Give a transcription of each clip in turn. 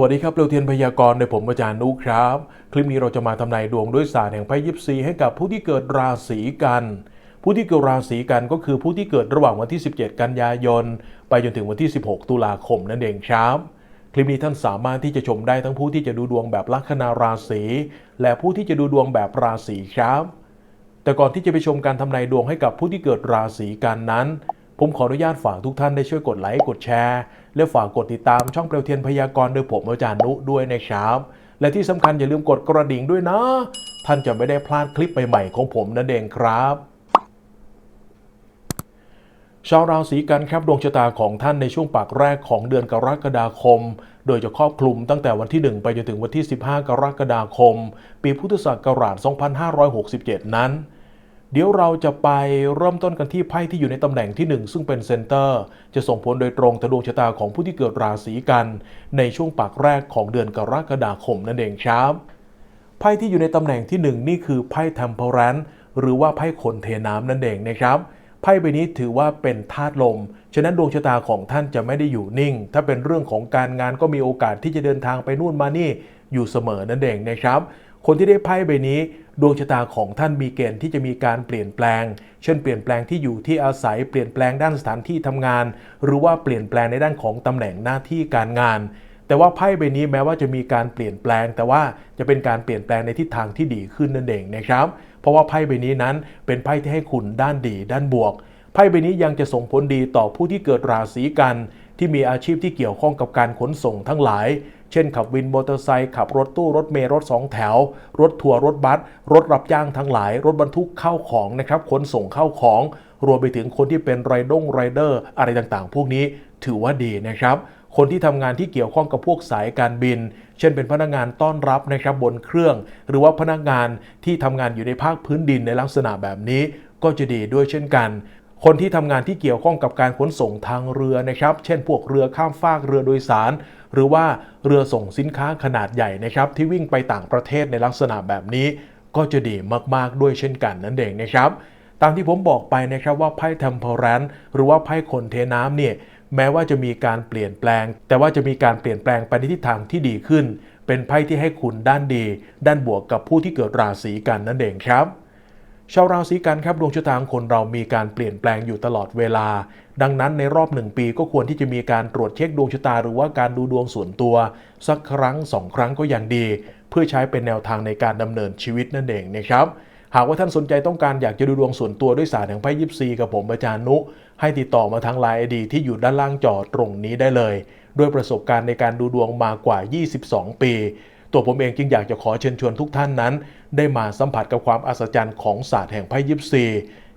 วัสดีครับเร็วเทียนพยากรณ์ในผมอาจารย์นุครับ คลิปนี้เราจะมาทำนายดวงด้วยศาสตร์แห่งไพ่ยิปซีให้กับผู้ที่เกิดราศีกัน ผู้ที่เกิดราศีกันก็คือผู้ที่เกิดระหว่างวันที่ 17 กันยายน ไปจนถึงวันที่ 16 ตุลาคมนั่นเองครับ คลิปนี้ท่านสามารถที่จะชมได้ทั้งผู้ที่จะดูดวงแบบลัคนาราศีและผู้ที่จะดูดวงแบบราศีครับ แต่ก่อนที่จะไปชมการทำนายดวงให้กับผู้ที่เกิดราศีกันนั้น ผมขออนุญาตฝากทุกท่านได้ช่วยกดไลค์กดแชร์ และฝากกดติดตามช่องเปลวเทียนพยากรณ์โดยผมอาจารย์นุด้วยนะครับ และที่สำคัญอย่าลืมกดกระดิ่งด้วยนะ ท่านจะไม่ได้พลาดคลิปใหม่ๆของผมนั่นเองครับชาวราศีกันครับดวงชะตาของท่านในช่วงปากแรกของเดือนกรกฎาคม โดยจะครอบคลุมตั้งแต่วันที่ 1 ไปจนถึงวันที่ 15 กรกฎาคม ปีพุทธศักราช 2567 นั้น เดี๋ยวเราจะไปเริ่มต้นกันที่ไพ่ที่อยู่ในตำแหน่งที่ 1 ซึ่งเป็นเซนเตอร์ จะส่งผลโดยตรงต่อดวงชะตาของผู้ที่เกิดราศีกัน ในช่วงปากแรกของเดือนกรกฎาคมนั่นเองครับไพ่ที่อยู่ในตำแหน่งที่ 1 นี่คือไพ่ Temperance หรือว่าไพ่คนเทน้ำนั่นเองนะครับไพ่ใบนี้ถือว่าเป็นธาตุลม ฉะนั้นดวงชะตาของท่านจะไม่ได้อยู่นิ่ง ถ้าเป็นเรื่องของการงานก็มีโอกาสที่จะเดินทางไปนู่นมานี่อยู่เสมอนั่นเองนะครับ คนที่ได้ไพ่ใบนี้ ดวงชะตาของท่านมีเกณฑ์ที่จะมีการเปลี่ยนแปลง เช่นเปลี่ยนแปลงที่อยู่ที่อาศัยเปลี่ยนแปลงด้านสถานที่ทำงาน หรือว่าเปลี่ยนแปลงในด้านของตำแหน่งหน้าที่การงาน แต่ว่าไพ่ใบนี้แม้ว่าจะมีการเปลี่ยนแปลง แต่ว่าจะเป็นการเปลี่ยนแปลงในทิศทางที่ดีขึ้นนั่นเองนะครับ เพราะว่าไพ่ใบนี้นั้นเป็นไพ่ที่ให้คุณด้านดีด้านบวก ไพ่ใบนี้ยังจะส่งผลดีต่อผู้ที่เกิดราศีกันที่มีอาชีพที่เกี่ยวข้องกับการขนส่งทั้งหลาย เช่นขับวินมอเตอร์ไซค์ขับรถตู้รถเมล์รถสองแถว รถทัวร์รถบัสรถรับจ้างทั้งหลาย รถบรรทุกเข้าของนะครับขนส่งเข้าของ รวมไปถึงคนที่เป็นไรดงไรเดอร์อะไรต่างๆ พวกนี้ถือว่าดีนะครับคนที่ทำงานที่เกี่ยวข้องกับพวกสายการบิน เช่นเป็นพนักงานต้อนรับนะครับบนเครื่อง หรือว่าพนักงานที่ทำงานอยู่ในภาคพื้นดินในลักษณะแบบนี้ก็จะดีด้วยเช่นกัน คนที่ทำงานที่เกี่ยวข้องกับการขนส่งทางเรือนะครับ เช่น พวกเรือข้ามฟากเรือโดยสาร หรือว่าเรือส่งสินค้าขนาดใหญ่นะครับ ที่วิ่งไปต่างประเทศในลักษณะแบบนี้ ก็จะดีมากๆด้วยเช่นกันนั่นเองนะครับ ตามที่ผมบอกไปนะครับว่าไพ่ทมเพอรันหรือว่าไพ่คนเทน้ำเนี่ยแม้ว่าจะมีการเปลี่ยนแปลง แต่ว่าจะมีการเปลี่ยนแปลงไปในทิศทางที่ดีขึ้น เป็นไพ่ที่ให้คุณด้านดี ด้านบวกกับผู้ที่เกิดราศีกันนั่นเองครับ ชาวราศีกันครับดวงชะตาของคนเรามีการเปลี่ยนแปลงอยู่ตลอดเวลา ดังนั้นในรอบหนึ่งปีก็ควรที่จะมีการตรวจเช็คดวงชะตาหรือว่าการดูดวงส่วนตัว สักครั้งสองครั้งก็ยังดี เพื่อใช้เป็นแนวทางในการดำเนินชีวิตนั่นเองนะครับหากว่าท่านสนใจต้องการอยากจะดูดวงส่วนตัวด้วยศาสตร์แห่งไพ่ยิปซีกับผมอาจารย์นุ ให้ติดต่อมาทางไลน์ไอดีที่อยู่ด้านล่างจอตรงนี้ได้เลย ด้วยประสบการณ์ในการดูดวงมากว่า 22 ปี ตัวผมเองจึงอยากจะขอเชิญชวนทุกท่านนั้น ได้มาสัมผัสกับความอัศจรรย์ของศาสตร์แห่งไพ่ยิปซี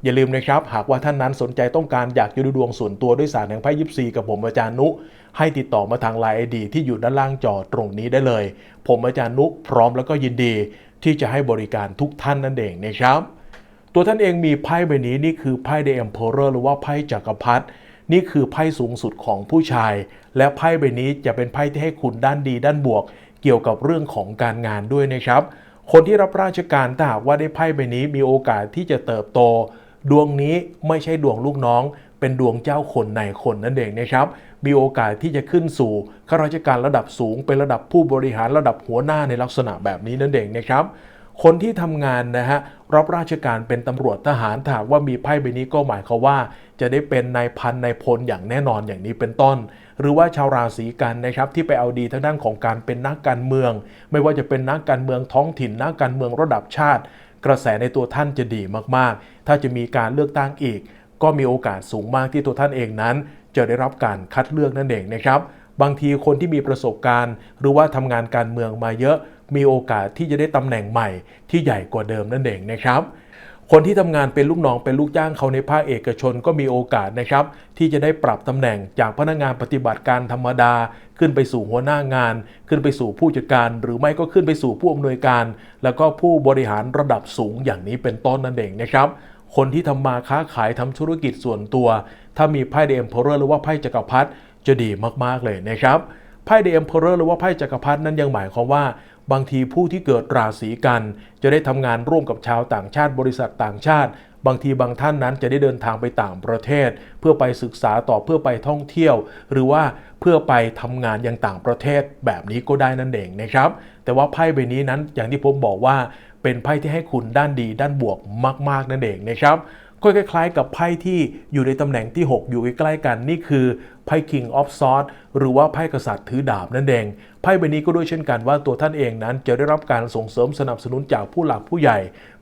อย่าลืมนะครับ หากว่าท่านนั้นสนใจต้องการอยากจะดูดวงส่วนตัวด้วยศาสตร์แห่งไพ่ยิปซีกับผมอาจารย์นุ ให้ติดต่อมาทางไลน์ไอดีที่อยู่ด้านล่างจอตรงนี้ได้เลย ผมอาจารย์นุพร้อมแล้วก็ยินดี ที่จะให้บริการทุกท่านนั่นเองนะครับ ตัวท่านเองมีไพ่ใบนี้นี่คือไพ่ The Emperor หรือว่าไพ่จักรพรรดินี่คือไพ่สูงสุดของผู้ชาย และไพ่ใบนี้จะเป็นไพ่ที่ให้คุณด้านดีด้านบวก เกี่ยวกับเรื่องของการงานด้วยนะครับ คนที่รับราชการถ้าหากว่าได้ไพ่ใบนี้มีโอกาสที่จะเติบโต ดวงนี้ไม่ใช่ดวงลูกน้อง เป็นดวงเจ้าคนในคนนั่นเองนะครับ มีโอกาสที่จะขึ้นสู่ข้าราชการระดับสูง เป็นระดับผู้บริหารระดับหัวหน้าในลักษณะแบบนี้นั่นเองนะครับคนที่ทำงานนะฮะรับราชการเป็นตำรวจทหารถ้าหากว่ามีไพ่ใบนี้ก็หมายความว่า จะได้เป็นนายพันนายพลอย่างแน่นอนอย่างนี้เป็นต้น หรือว่าชาวราศีกันนะครับที่ไปเอาดีทางด้านของการเป็นนักการเมือง ไม่ว่าจะเป็นนักการเมืองท้องถิ่นนักการเมืองระดับชาติ กระแสในตัวท่านจะดีมากๆ ถ้าจะมีการเลือกตั้งอีก ก็มีโอกาสสูงมากที่ตัวท่านเองนั้น จะได้รับการคัดเลือกนั่นเองนะครับบางทีคนที่มีประสบการณ์ หรือว่าทำงานการเมืองมาเยอะ มีโอกาสที่จะได้ตำแหน่งใหม่ที่ใหญ่กว่าเดิมนั่นเองนะครับ คนที่ทำงานเป็นลูกน้องเป็นลูกจ้างเขาในภาคเอกชนก็มีโอกาสนะครับ ที่จะได้ปรับตำแหน่งจากพนักงานปฏิบัติการธรรมดา ขึ้นไปสู่หัวหน้างาน ขึ้นไปสู่ผู้จัดการ หรือไม่ก็ขึ้นไปสู่ผู้อำนวยการ แล้วก็ผู้บริหารระดับสูงอย่างนี้เป็นต้นนั่นเองนะครับคนที่ทำมาค้าขายทำธุรกิจส่วนตัว ถ้ามีไพ่เดมเพอร์หรือว่าไพ่จักรพรรดิจะดีมากๆเลยนะครับไพ่เดมเพอร์หรือว่าไพ่จักรพรรดินั้นยังหมายความว่า บางทีผู้ที่เกิดราศีกัน จะได้ทำงานร่วมกับชาวต่างชาติบริษัทต่างชาติ บางทีบางท่านนั้นจะได้เดินทางไปต่างประเทศ เพื่อไปศึกษาต่อเพื่อไปท่องเที่ยว หรือว่าเพื่อไปทำงานยังต่างประเทศแบบนี้ก็ได้นั่นเองนะครับ แต่ว่าไพ่ใบนี้นั้นอย่างที่ผมบอกว่าเป็นไพ่ที่ให้คุณด้านดีด้านบวกมาก ๆ นั่นเองนะครับ ก็คล้ายๆ กับไพ่ที่อยู่ในตำแหน่งที่ 6 อยู่ใกล้ๆกันนี่คือไพ่ King of Swords หรือว่าไพ่กษัตริย์ถือดาบนั่นเอง ไพ่ใบนี้ก็ด้วยเช่นกันว่าตัวท่านเองนั้นจะได้รับการส่งเสริมสนับสนุนจากผู้หลักผู้ใหญ่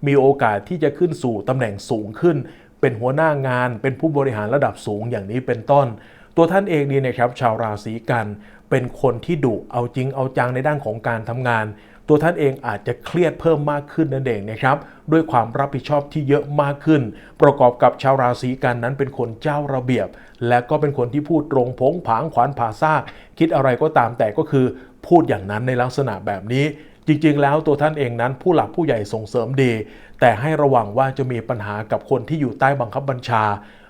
มีโอกาสที่จะขึ้นสู่ตำแหน่งสูงขึ้น เป็นหัวหน้างาน เป็นผู้บริหารระดับสูงอย่างนี้เป็นต้น ตัวท่านเองนี่นะครับชาวราศีกัน เป็นคนที่ดุเอาจริงเอาจังในด้านของการทำงาน ตัวท่านเองอาจจะเครียดเพิ่มมากขึ้นนั่นเองนะครับด้วยความรับผิดชอบที่เยอะมากขึ้น ประกอบกับชาวราศีกันนั้นเป็นคนเจ้าระเบียบ และก็เป็นคนที่พูดตรงพงผางขวานผ่าซากคิดอะไรก็ตามแต่ก็คือพูดอย่างนั้นในลักษณะแบบนี้จริงๆ แล้วตัวท่านเองนั้นผู้หลักผู้ใหญ่ส่งเสริมดี แต่ให้ระวังว่าจะมีปัญหากับคนที่อยู่ใต้บังคับบัญชา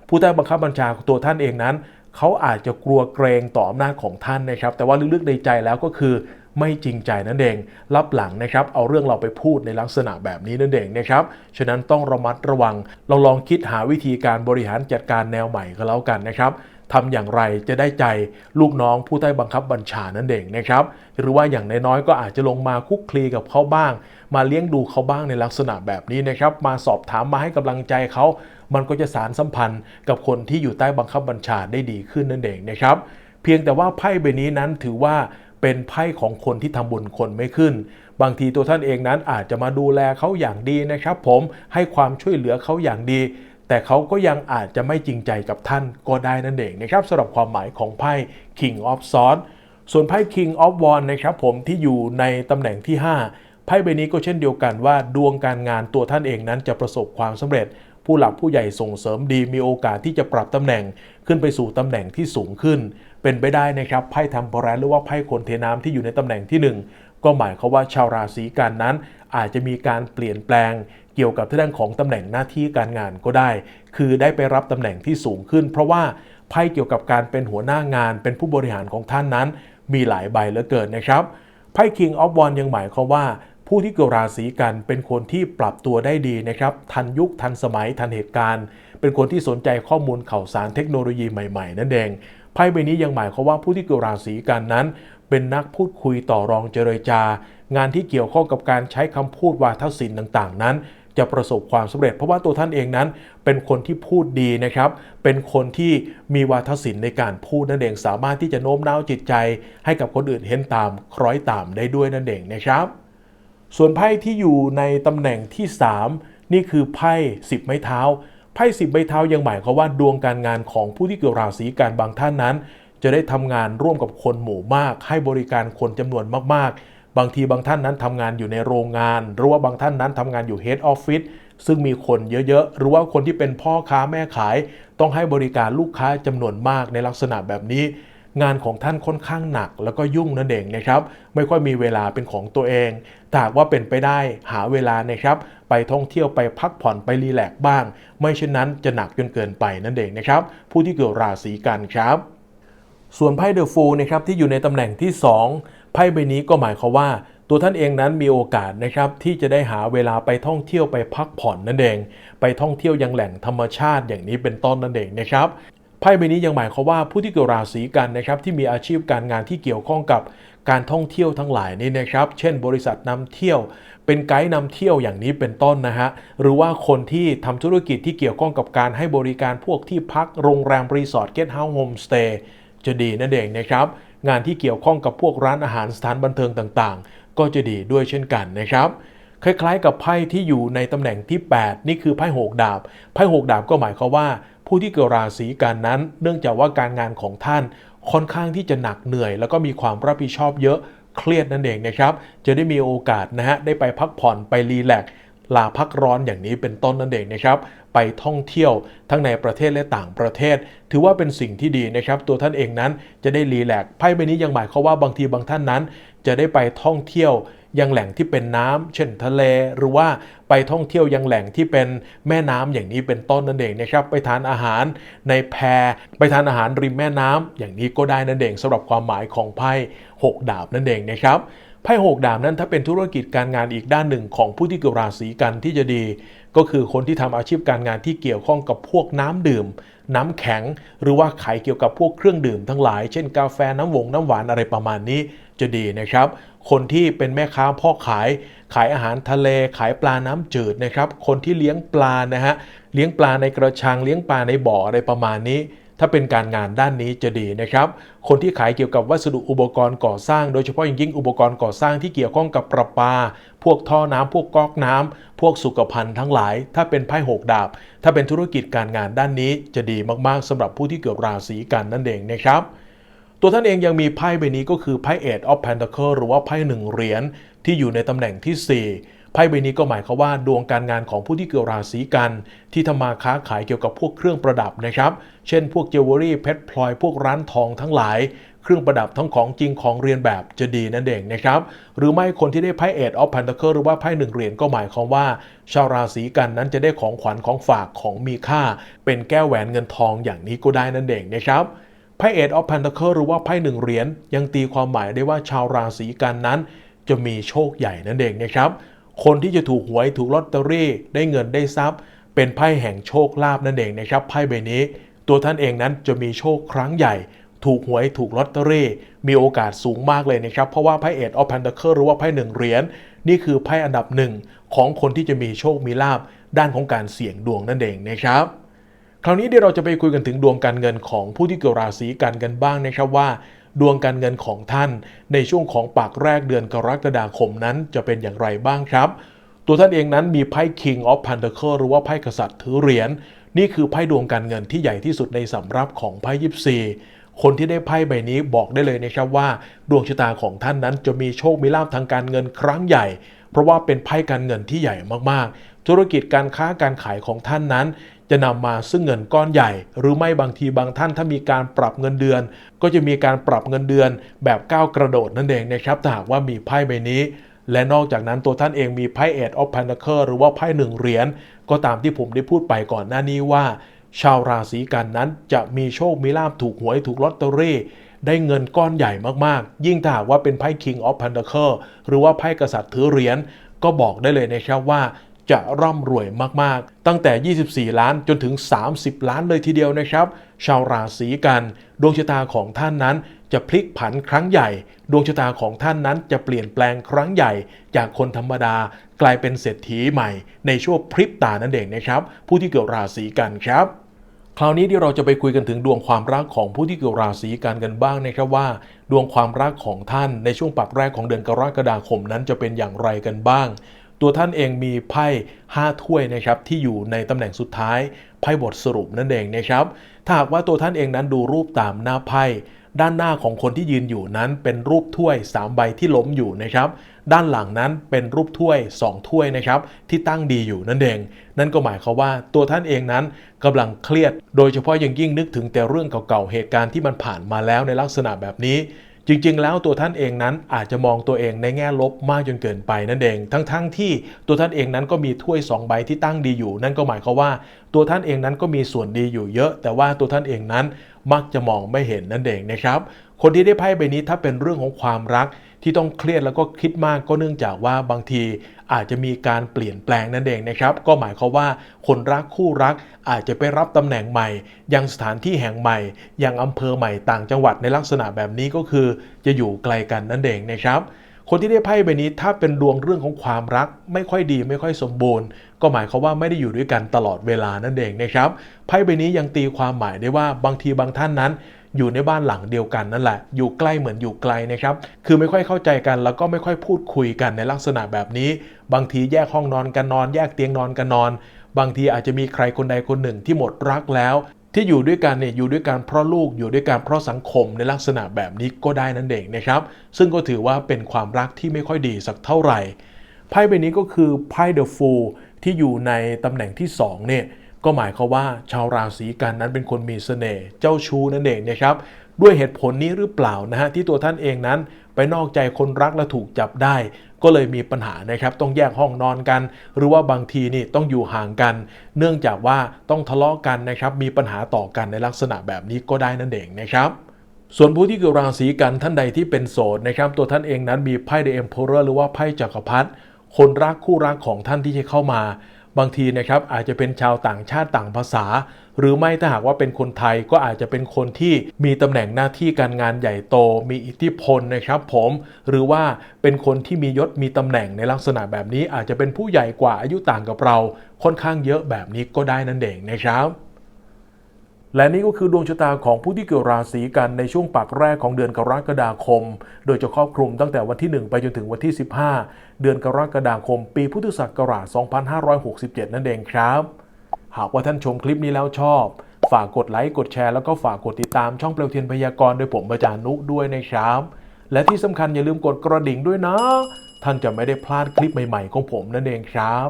ผู้ใต้บังคับบัญชาตัวท่านเองนั้น เขาอาจจะกลัวเกรงต่ออำนาจของท่านนะครับ แต่ว่าลึกๆในใจแล้วก็คือ ไม่จริงใจนั่นเอง รับหลังนะครับเอาเรื่องเราไปพูดในลักษณะแบบนี้นั่นเองนะครับ ฉะนั้นต้องระมัดระวังเราลองคิดหาวิธีการบริหารจัดการแนวใหม่ก็แล้วกันนะครับทำอย่างไรจะได้ใจลูกน้องผู้ใต้บังคับบัญชานั่นเองนะครับ หรือว่าอย่างน้อยๆก็อาจจะลงมาคุกคลีกับเขาบ้าง มาเลี้ยงดูเขาบ้างในลักษณะแบบนี้นะครับ มาสอบถามมาให้กำลังใจเขามันก็จะสารสัมพันธ์กับคนที่อยู่ใต้บังคับบัญชาได้ดีขึ้นนั่นเองนะครับ เพียงแต่ว่าไพ่ใบนี้นั้นถือว่า เป็นไพ่ของคนที่ทำบุญคนไม่ขึ้น บางทีตัวท่านเองนั้นอาจจะมาดูแลเขาอย่างดีนะครับ ผมให้ความช่วยเหลือเขาอย่างดี แต่เขาก็ยังอาจจะไม่จริงใจกับท่านก็ได้นั่นเองนะครับสำหรับความหมายของไพ่ King of Swords ส่วนไพ่ King of Wands นะครับผมที่อยู่ในตำแหน่งที่ 5 ไพ่ใบนี้ก็เช่นเดียวกันว่าดวงการงานตัวท่านเองนั้นจะประสบความสำเร็จ ผู้หลักผู้ใหญ่ส่งเสริมดีมีโอกาสที่จะปรับตำแหน่งขึ้นไปสู่ตำแหน่งที่สูงขึ้น เป็นไปได้นะครับไพ่ทำโบราณหรือว่าไพ่คนเทน้ำที่อยู่ในตำแหน่งที่ 1 ก็หมายความว่าชาวราศีกันนั้น อาจจะมีการเปลี่ยนแปลงเกี่ยวกับเรื่องของตำแหน่งหน้าที่การงานก็ได้ คือได้ไปรับตำแหน่งที่สูงขึ้น เพราะว่าไพ่เกี่ยวกับการเป็นหัวหน้างาน เป็นผู้บริหารของท่านนั้น มีหลายใบเหลือเกินนะครับไพ่ King of Wands ยังหมายความว่าผู้ที่เกิดราศีกันเป็นคนที่ปรับตัวได้ดีนะครับ ทันยุคทันสมัยทันเหตุการณ์ เป็นคนที่สนใจข้อมูลข่าวสารเทคโนโลยีใหม่ ๆ นั่นเอง ไพ่ใบนี้ยังหมายความว่าผู้ที่เกิดราศีกันนั้น เป็นนักพูดคุยต่อรองเจรจา งานที่เกี่ยวข้องกับการใช้คำพูดวาทศิลป์ต่างๆ นั้นจะประสบความสำเร็จเพราะว่าตัวท่านเองนั้น เป็นคนที่พูดดีนะครับ เป็นคนที่มีวาทศิลป์ในการพูดนั่นเองสามารถที่จะโน้มน้าวจิตใจ ให้กับคนอื่นเห็นตามคล้อยตามได้ด้วยนั่นเองนะครับ ส่วนไพ่ที่อยู่ในตำแหน่งที่ 3 นี่คือไพ่10 ไม้เท้า ไพ่สิบใบเท้ายังหมายความว่าดวงการงานของผู้ที่เกิดราศีกันบางท่านนั้น จะได้ทำงานร่วมกับคนหมู่มาก ให้บริการคนจำนวนมากๆ บางทีบางท่านนั้นทำงานอยู่ในโรงงาน หรือว่าบางท่านนั้นทำงานอยู่เฮดออฟฟิศซึ่งมีคนเยอะๆ หรือว่าคนที่เป็นพ่อค้าแม่ขาย ต้องให้บริการลูกค้าจำนวนมากในลักษณะแบบนี้ งานของท่านค่อนข้างหนัก แล้วก็ยุ่งนั่นเองนะครับ ไม่ค่อยมีเวลาเป็นของตัวเองถ้าหากว่าเป็นไปได้หาเวลานะครับไปท่องเที่ยวไปพักผ่อนไปรีแลกซ์บ้าง ไม่เช่นนั้นจะหนักจนเกินไปนั่นเองนะครับ ผู้ที่เกิดราศีกันครับ ส่วนไพ่เดอะฟูลนะครับที่อยู่ในตำแหน่งที่ 2 ไพ่ใบนี้ก็หมายความว่าตัวท่านเองนั้นมีโอกาสนะครับที่จะได้หาเวลาไปท่องเที่ยวไปพักผ่อนนั่นเอง ไปท่องเที่ยวยังแหล่งธรรมชาติอย่างนี้เป็นต้นนั่นเองนะครับ ไพ่ใบนี้ยังหมายความว่าผู้ที่เกิดราศีกันนะครับที่มีอาชีพการงานที่เกี่ยวข้องกับการท่องเที่ยวทั้งหลายนี่นะครับ เช่น บริษัทนำเที่ยว เป็นไกด์นำเที่ยวอย่างนี้เป็นต้นนะฮะ หรือว่าคนที่ทำธุรกิจที่เกี่ยวข้องกับการให้บริการพวกที่พักโรงแรมรีสอร์ทเกสต์เฮาส์โฮมสเตย์จะดีนั่นเองนะครับ งานที่เกี่ยวข้องกับพวกร้านอาหารสถานบันเทิงต่างๆ ก็จะดีด้วยเช่นกันนะครับคล้ายๆ กับไพ่ที่อยู่ในตำแหน่งที่ 8 นี่คือไพ่หกดาบ ไพ่หกดาบก็หมายความว่า ผู้ที่เกิดราศีกันนั้น เนื่องจากว่าการงานของท่านค่อนข้างที่จะหนักเหนื่อย แล้วก็มีความรับผิดชอบเยอะเครียดนั่นเองนะครับ จะได้มีโอกาสนะฮะได้ไปพักผ่อนไปรีแลกซ์ลาพักร้อนอย่างนี้เป็นต้นนั่นเองนะครับ ไปท่องเที่ยวทั้งในประเทศและต่างประเทศ ถือว่าเป็นสิ่งที่ดีนะครับ ตัวท่านเองนั้นจะได้รีแลกซ์ไพ่ใบนี้ยังหมายความว่าบางทีบางท่านนั้น จะได้ไปท่องเที่ยว ยังแหล่งที่เป็นน้ำเช่นทะเล หรือว่าไปท่องเที่ยวยังแหล่งที่เป็นแม่น้ำอย่างนี้เป็นต้นนั่นเองนะครับไปทานอาหารในแพไปทานอาหารริมแม่น้ำอย่างนี้ก็ได้นั่นเองสำหรับความหมายของไพ่หกดาบนั่นเองนะครับไพ่หกดาบนั้นถ้าเป็นธุรกิจการงานอีกด้านหนึ่งของผู้ที่เกิดราศีกันที่จะดี ก็คือคนที่ทำอาชีพการงานที่เกี่ยวข้องกับพวกน้ำดื่ม น้ำแข็ง หรือว่าขายเกี่ยวกับพวกเครื่องดื่มทั้งหลาย เช่นกาแฟน้ำวงน้ำหวานอะไรประมาณนี้จะดีนะครับ คนที่เป็นแม่ค้าพ่อขาย ขายอาหารทะเล ขายปลาน้ำจืดนะครับ คนที่เลี้ยงปลานะฮะ เลี้ยงปลาในกระชัง เลี้ยงปลาในบ่ออะไรประมาณนี้ ถ้าเป็นการงานด้านนี้จะดีนะครับ คนที่ขายเกี่ยวกับวัสดุอุปกรณ์ก่อสร้าง โดยเฉพาะอย่างยิ่งอุปกรณ์ก่อสร้างที่เกี่ยวข้องกับประปา พวกท่อน้ำพวกก๊อกน้ำพวกสุขภัณฑ์ทั้งหลาย ถ้าเป็นไพ่หกดาบ ถ้าเป็นธุรกิจการงานด้านนี้จะดีมากๆสำหรับผู้ที่เกิดราศีกันนั่นเองนะครับ ตัวท่านเองยังมีไพ่ใบนี้ก็คือไพ่ Eight of Pentacle หรือว่าไพ่หนึ่งเหรียญที่อยู่ในตำแหน่งที่ 4ไพ่ใบนี้ก็หมายความว่าดวงการงานของผู้ที่เกิดราศีกัน ที่ทำมาค้าขายเกี่ยวกับพวกเครื่องประดับนะครับ เช่นพวกเจวเวลรี่เพชรพลอยพวกร้านทองทั้งหลาย เครื่องประดับทั้งของจริงของเรียนแบบจะดีนั่นเองนะครับ หรือไม่คนที่ได้ไพ่ Eight of Pentacle หรือว่าไพ่หนึ่งเหรียญก็หมายความว่า ชาวราศีกันนั้นจะได้ของขวัญของฝากของมีค่า เป็นแก้วแหวนเงินทองอย่างนี้ก็ได้นั่นเองนะครับ ไพ่เอ็ดออฟ p พน t เคิลหรือว่าไพ่หนึ่งเหรียญยังตีความหมายได้ว่าชาวราศีกันนั้น จะมีโชคใหญ่นั่นเองนะครับ คนที่จะถูกหวยถูกลอตเตอรี่ได้เงินได้ทรัพย์ เป็นไพ่แห่งโชคลาภนั่นเองนะครับไพ่ใบนี้ ตัวท่านเองนั้นจะมีโชคครั้งใหญ่ ถูกหวยถูกลอตเตอรี่ มีโอกาสสูงมากเลยนะครับเพราะว่าไพ่เอ็ดออฟ p พน t เคิลหรือว่าไพ่หนึ่งเหรียญนี่คือไพ่อันดับหนึ่งของคนที่จะมีโชคมีลาภด้านของการเสี่ยงดวงนั่นเองนะครับ คราวนี้เดี๋ยวเราจะไปคุยกันถึงดวงการเงินของผู้ที่เกิดราศีกันกันบ้างนะครับว่า ดวงการเงินของท่าน ในช่วงของปากแรกเดือนกรกฎาคมนั้นจะเป็นอย่างไรบ้างครับ ตัวท่านเองนั้นมีไพ่ King of Pentacle หรือว่าไพ่กษัตริย์ถือเหรียญนี่คือไพ่ดวงการเงินที่ใหญ่ที่สุดในสำรับของไพ่ยิปซีคนที่ได้ไพ่ใบนี้บอกได้เลยนะครับว่า ดวงชะตาของท่านนั้นจะมีโชคมีลาภทางการเงินครั้งใหญ่ เพราะว่าเป็นไพ่การเงินที่ใหญ่มากๆ ธุรกิจการค้าการขายของท่านนั้น จะนำมาซึ่งเงินก้อนใหญ่ หรือไม่บางทีบางท่านถ้ามีการปรับเงินเดือน ก็จะมีการปรับเงินเดือน แบบก้าวกระโดดนั่นเองนะครับถ้าหากว่ามีไพ่ใบนี้ และนอกจากนั้นตัวท่านเองมีไพ่เอ็ดออฟ Pentacle หรือว่าไพ่หนึ่งเหรียญก็ตามที่ผมได้พูดไปก่อนหน้านี้ว่า ชาวราศีกันนั้นจะมีโชคมีลาภถูกหวยถูกลอตเตอรี่ได้เงินก้อนใหญ่มากๆ ยิ่งถ้าหากว่าเป็นไพ่ King of Pentacle หรือว่าไพ่กษัตริย์ถือเหรียญก็บอกได้เลยนะครับว่า จะร่ำรวยมากๆ ตั้งแต่ 24 ล้านจนถึง 30 ล้านเลยทีเดียวนะครับ ชาวราศีกัน ดวงชะตาของท่านนั้นจะพลิกผันครั้งใหญ่ ดวงชะตาของท่านนั้นจะเปลี่ยนแปลงครั้งใหญ่ จากคนธรรมดากลายเป็นเศรษฐีใหม่ ในช่วงพริบตานั่นเองนะครับ ผู้ที่เกิดราศีกันครับคราวนี้ที่เราจะไปคุยกันถึงดวงความรักของผู้ที่เกิดราศีกันกันบ้างนะครับว่า ดวงความรักของท่านในช่วงปักแรกของเดือนกรกฎาคมนั้นจะเป็นอย่างไรกันบ้าง ตัวท่านเองมีไพ่5ถ้วยนะครับที่อยู่ในตำแหน่งสุดท้ายไพ่บทสรุปนั่นเองนะครับถ้าหากว่าตัวท่านเองนั้นดูรูปตามหน้าไพ่ด้านหน้าของคนที่ยืนอยู่นั้นเป็นรูปถ้วย 3 ใบที่ล้มอยู่นะครับ ด้านหลังนั้นเป็นรูปถ้วย 2 ถ้วยนะครับที่ตั้งดีอยู่นั่นเอง นั่นก็หมายความว่าตัวท่านเองนั้นกำลังเครียด โดยเฉพาะอย่างยิ่งนึกถึงแต่เรื่องเก่าๆเหตุการณ์ที่มันผ่านมาแล้วในลักษณะแบบนี้ จริง ๆ แล้วตัวท่านเองนั้นอาจจะมองตัวเองในแง่ลบมากจนเกินไปนั่นเอง ทั้งๆทที่ตัวท่านเองนั้นก็มีถ้วย 2 ใบที่ตั้งดีอยู่ นั่นก็หมายความว่า ตัวท่านเองนั้นก็มีส่วนดีอยู่เยอะ แต่ว่าตัวท่านเองนั้นมักจะมองไม่เห็นนั่นเองนะครับ คนที่ได้ไพ่ใบนี้ถ้าเป็นเรื่องของความรัก ที่ต้องเครียดแล้วก็คิดมากก็เนื่องจากว่าบางทีอาจจะมีการเปลี่ยนแปลงนั่นเองนะครับ ก็หมายความว่าคนรักคู่รักอาจจะไปรับตำแหน่งใหม่ ยังสถานที่แห่งใหม่ ยังอำเภอใหม่ต่างจังหวัดในลักษณะแบบนี้ก็คือจะอยู่ไกลกันนั่นเองนะครับคนที่ได้ไพ่ใบนี้ถ้าเป็นดวงเรื่องของความรัก ไม่ค่อยดีไม่ค่อยสมบูรณ์ ก็หมายความว่าไม่ได้อยู่ด้วยกันตลอดเวลานั่นเองนะครับไพ่ใบนี้ยังตีความหมายได้ว่าบางทีบางท่านนั้น อยู่ในบ้านหลังเดียวกันนั่นแหละ อยู่ใกล้เหมือนอยู่ไกลนะครับ คือไม่ค่อยเข้าใจกันแล้วก็ไม่ค่อยพูดคุยกันในลักษณะแบบนี้ บางทีแยกห้องนอนกันนอน แยกเตียงนอนกันนอน บางทีอาจจะมีใครคนใดคนหนึ่งที่หมดรักแล้ว ที่อยู่ด้วยกันเนี่ยอยู่ด้วยกันเพราะลูกอยู่ด้วยกันเพราะสังคมในลักษณะแบบนี้ก็ได้นั่นเองนะครับ ซึ่งก็ถือว่าเป็นความรักที่ไม่ค่อยดีสักเท่าไหร่ไพ่ใบนี้ก็คือไพ่เดอะฟูลที่อยู่ในตำแหน่งที่2เนี่ย ก็หมายความว่าชาวราศีกันนั้นเป็นคนมีเสน่ห์เจ้าชู้นั่นเองนะครับด้วยเหตุผลนี้หรือเปล่านะฮะที่ตัวท่านเองนั้นไปนอกใจคนรักและถูกจับได้ ก็เลยมีปัญหานะครับ ต้องแยกห้องนอนกัน หรือว่าบางทีนี่ต้องอยู่ห่างกัน เนื่องจากว่าต้องทะเลาะกันนะครับ มีปัญหาต่อกันในลักษณะแบบนี้ก็ได้นั่นเองนะครับส่วนผู้ที่เกิดราศีกันท่านใดที่เป็นโสดนะครับ ตัวท่านเองนั้นมีไพ่เดอะเอ็มพอร์หรือว่าไพ่จักรพรรดิคนรักคู่รักของท่านที่จะเข้ามา บางทีนะครับอาจจะเป็นชาวต่างชาติต่างภาษา หรือไม่ถ้าหากว่าเป็นคนไทยก็อาจจะเป็นคนที่มีตำแหน่งหน้าที่การงานใหญ่โต มีอิทธิพลนะครับผมหรือว่าเป็นคนที่มียศมีตำแหน่งในลักษณะแบบนี้อาจจะเป็นผู้ใหญ่กว่าอายุต่างกับเราค่อนข้างเยอะแบบนี้ก็ได้นั่นเองนะครับและนี่ก็คือดวงชะตาของผู้ที่เกิดราศีกันในช่วงปากแรกของเดือนกรกฎาคม โดยจะครอบคลุมตั้งแต่วันที่ 1 ไปจนถึงวันที่ 15 เดือนกรกฎาคมปีพุทธศักราช 2567 นั่นเองครับ หากว่าท่านชมคลิปนี้แล้วชอบ ฝากกดไลค์กดแชร์แล้วก็ฝากกดติดตามช่องเปลวเทียนพยากรณ์โดยผมอาจารย์นุด้วยนะครับ และที่สำคัญอย่าลืมกดกระดิ่งด้วยนะ ท่านจะไม่ได้พลาดคลิปใหม่ๆของผมนั่นเองครับ